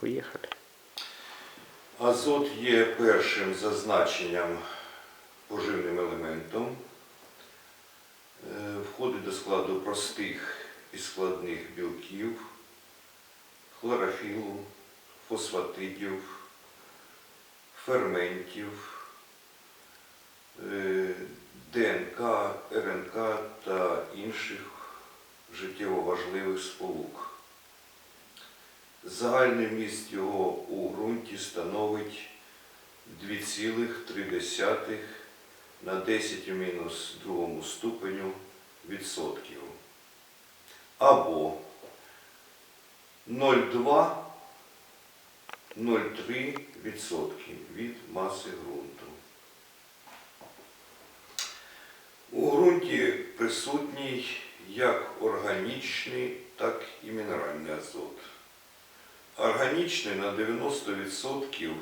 Поїхали. Азот є першим зазначенням поживним елементом. Е, Входить до складу простих і складних білків, хлорофілу, фосфатидів, ферментів, е, ДНК, РНК та інших життєво важливих сполук. Загальний вміст його у ґрунті становить 2,3 на 10 в мінус другому ступеню відсотків. Або 0,2 0,3 відсотки від маси ґрунту. У ґрунті присутній як органічний, так і мінеральний азот. Органічний на 90%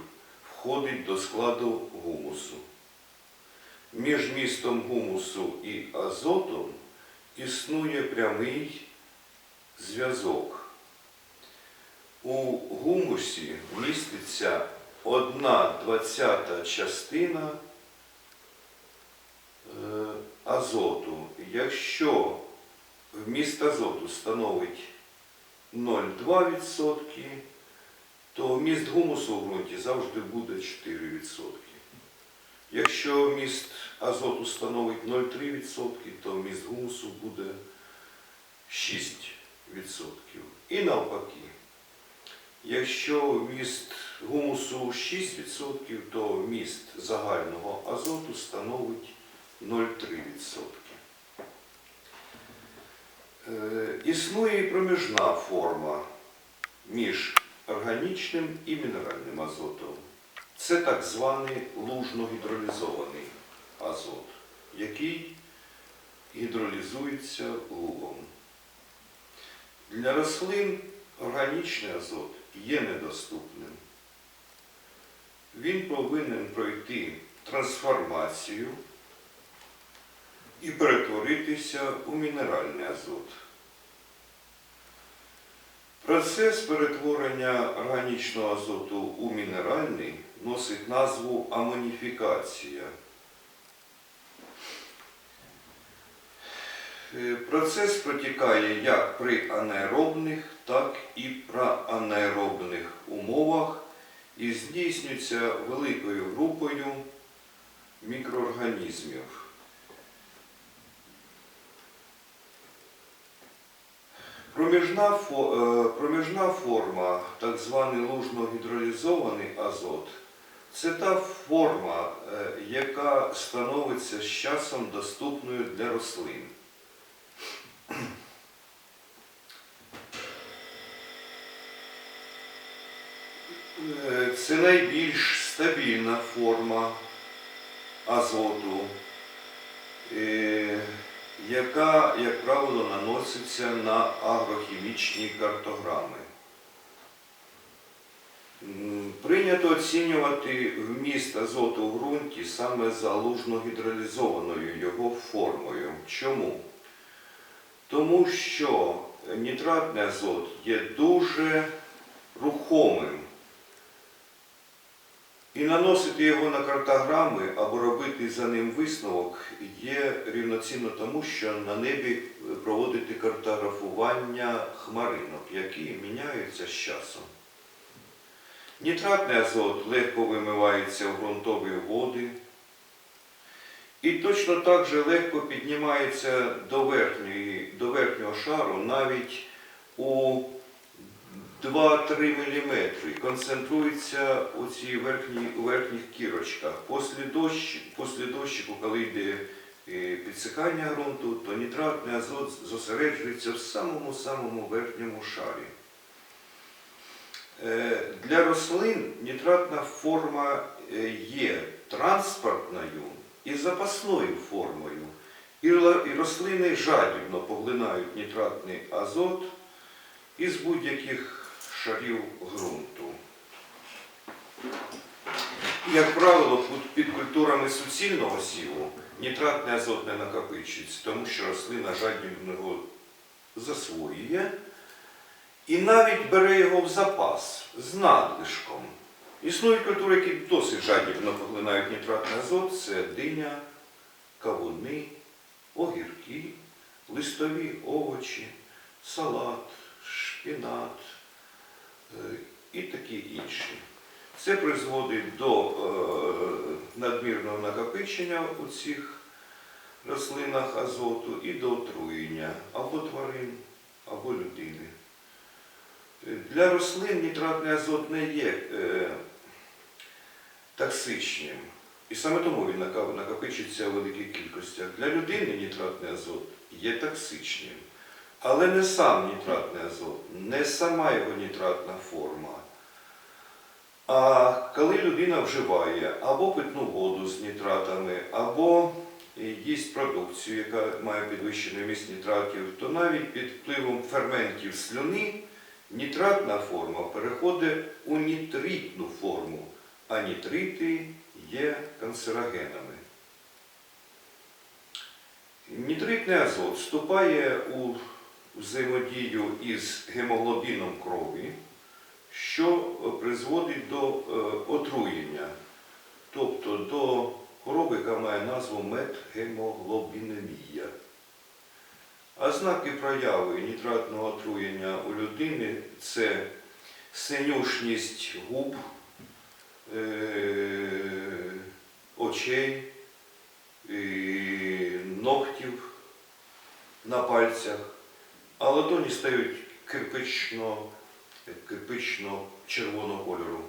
входить до складу гумусу. Між містом гумусу і азотом існує прямий зв'язок. У гумусі міститься одна двадцята частина е, азоту. Якщо вміст азоту становить 0,2%, то вміст гумусу в ґрунті завжди буде 4%. Якщо вміст азоту становить 0,3%, то вміст гумусу буде 6%. І навпаки. Якщо вміст гумусу 6%, то вміст загального азоту становить 0,3%. Е, Існує і проміжна форма між органічним і мінеральним азотом. Це так званий лужно-гідролізований азот, який гідролізується лугом. Для рослин органічний азот є недоступним. Він повинен пройти трансформацію і перетворитися у мінеральний азот. Процес перетворення органічного азоту у мінеральний носить назву амоніфікація. Е, Процес протікає як при анаеробних, так і проанаеробних умовах і здійснюється великою групою мікроорганізмів. Проміжна, е, проміжна форма, так званий лужно-гідролізований азот, це та форма, е, яка становиться з часом доступною для рослин. Е, Це найбільш стабільна форма азоту, яка, як правило, наноситься на агрохімічні картограми. Прийнято оцінювати вміст азоту в ґрунті саме за лужно-гідролізованою його формою. Чому? Тому що нітратний азот є дуже рухомим. І наносити його на картограми або робити за ним висновок є рівноцінно тому, що на небі проводити картографування хмаринок, які міняються з часом. Нітратний азот легко вимивається в ґрунтові води і точно так же легко піднімається до, верхньої, до верхнього шару навіть у 2-3 мм концентрується у цій верхній, у верхніх кірочках. Після, дощ, дощику, коли йде е, підсихання ґрунту, то нітратний азот зосереджується в самому-самому верхньому шарі. Е, Для рослин нітратна форма е, є транспортною і запасною формою. І рослини жадібно поглинають нітратний азот із будь-яких шарів ґрунту. Як правило, під- культурами суцільного сіву нітратний азот не накопичується, тому що рослина жадібно засвоює і навіть бере його в запас з надлишком. Існують культури, які досить жадібно поглинають нітратний азот, це диня, кавуни, огірки, листові овочі, салат, шпінат і такі інші. Це призводить до е, надмірного накопичення у цих рослинах азоту і до отруєння або тварин, або людини. Для рослин нітратний азот не є е, токсичним. І саме тому він накопичується у великих кількостях. Для людини нітратний азот є токсичним. Але не сам нітратний азот, не сама його нітратна форма. А коли людина вживає або питну воду з нітратами, або їсть продукцію, яка має підвищений вміст нітратів, то навіть під впливом ферментів слюни нітратна форма переходить у нітритну форму, а нітрити є канцерогенами. Нітритний азот вступає у взаємодію із гемоглобіном крові, що призводить до е, отруєння, тобто до хвороби, яка має назву метгемоглобінемія. Ознаки прояви нітратного отруєння у людини це синюшність губ, е, очей, е, ногтів на пальцях, а ладоні стають кирпично, кирпично червоного кольору,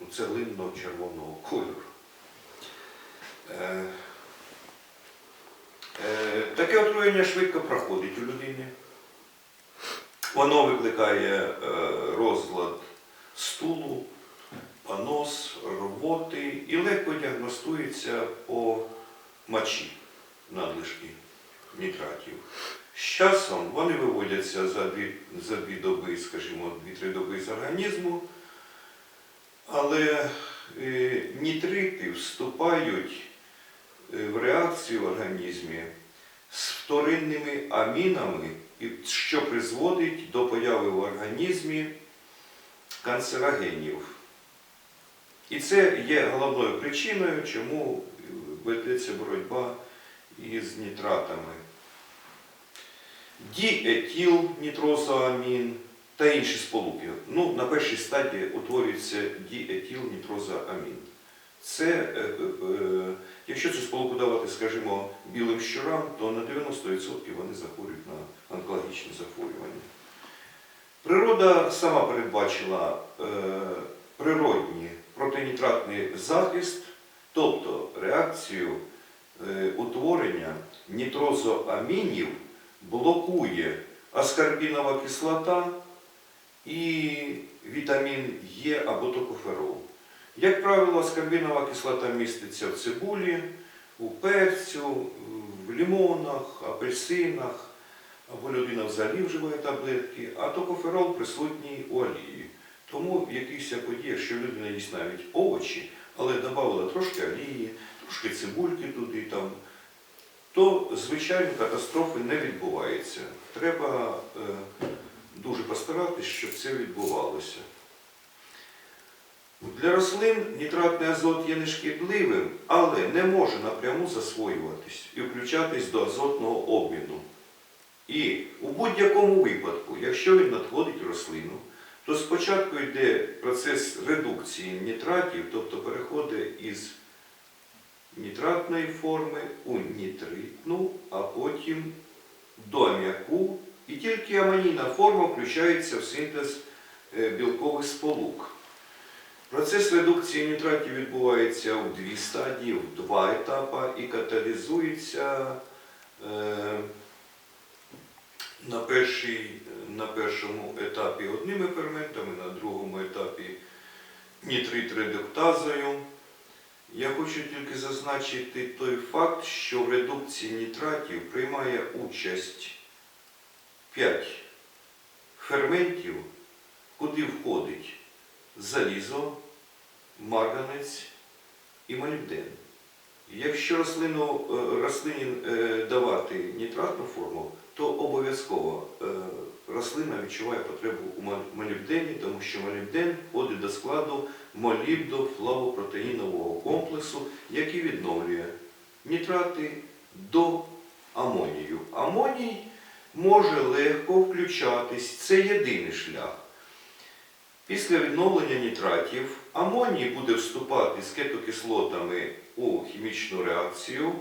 ну, цеглинного червоного кольору. Е, е, Таке отруєння швидко проходить у людини. Воно викликає е, розлад стулу, понос, рвоти і легко діагностується по мочі надлишки нітратів. З часом вони виводяться за дві, за дві доби, скажімо, дві-три доби з організму, але е, нітрити вступають е, в реакцію в організмі з вторинними амінами, що призводить до появи в організмі канцерогенів. І це є головною причиною, чому ведеться боротьба із нітратами. Діетіл, нітрозоамін та інші сполуки. Ну, на першій стадії утворюється діетіл, нітрозоамін. Це, е, е, е, якщо цю сполуку давати, скажімо, білим щурам, то на 90% вони захворюють на онкологічні захворювання. Природа сама передбачила природній протинітратний захист, тобто реакцію утворення нітрозоамінів блокує аскорбінова кислота і вітамін Е або токоферол. Як правило, аскорбінова кислота міститься в цибулі, у перцю, в лимонах, апельсинах, або людина взагалі вживає таблетки, а токоферол присутній у олії. Тому якийсь подія, що людина їсть навіть овочі, але додавала трошки олії, трошки цибульки туди там, то, звичайно, катастрофи не відбувається. Треба е, дуже постаратись, щоб це відбувалося. Для рослин нітратний азот є нешкідливим, але не може напряму засвоюватись і включатись до азотного обміну. І у будь-якому випадку, якщо він надходить рослину, то спочатку йде процес редукції нітратів, тобто переходить із нітратної форми у нітритну, а потім до аміаку. І тільки амонійна форма включається в синтез е, білкових сполук. Процес редукції нітратів відбувається в дві стадії, в два етапи і каталізується е, на, першій, на першому етапі одними ферментами, на другому етапі нітрит-редуктазою. Я хочу тільки зазначити той факт, що в редукції нітратів приймає участь 5 ферментів, куди входить залізо, марганець і молібден. Якщо рослину, е, рослині е, давати нітратну форму, то обов'язково е, рослина відчуває потребу у мол- молібдені, тому що молібден входить до складу молібдофлавопротеїнового комплексу, який відновлює нітрати до амонію. Амоній може легко включатись, це єдиний шлях. Після відновлення нітратів амоній буде вступати з кетокислотами у хімічну реакцію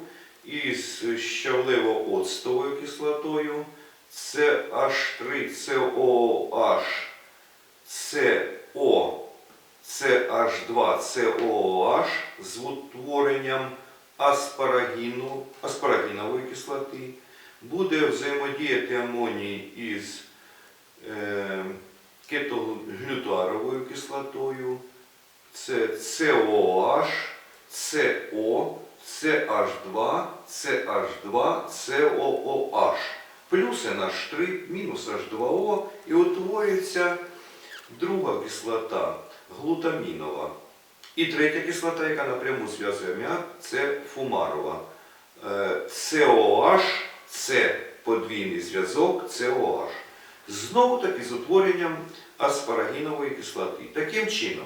із щавлево-оцтовою кислотою CH3COH, CO, CH2, COOH з утворенням аспарагінової кислоти. Буде взаємодіяти амоній із е, кетоглютаровою кислотою, це COH, CO, CH2, CH2, COOH. Плюс NH3, мінус H2O і утворюється друга кислота глутамінова. І третя кислота, яка напряму зв'язує аміак, це фумарова. COH це подвійний зв'язок COH. Знову таки з утворенням аспарагінової кислоти. Таким чином,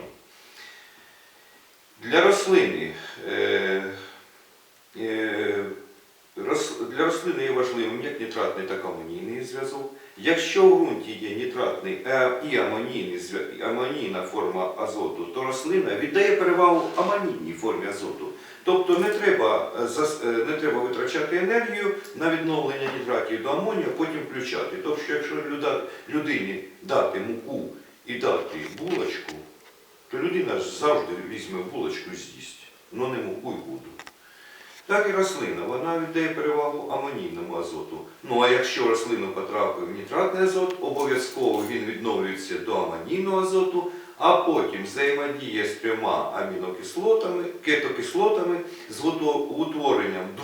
для рослини, е, для рослини є важливим як нітратний, так і амонійний зв'язок. Якщо в ґрунті є нітратний е, і амонійна форма азоту, то рослина віддає перевагу амонійній формі азоту. Тобто не треба, е, е, не треба витрачати енергію на відновлення нітратів до амонію, а потім включати. Тобто, якщо людині дати муку і дати булочку, то людина завжди візьме булочку з'їсть, але не муку і воду. Так і рослина, вона віддає перевагу амонійному азоту. Ну а якщо рослину потрапив нітратний азот, обов'язково він відновлюється до амонійного азоту, а потім взаємодіє з трьома амінокислотами, кетокислотами з утворенням двох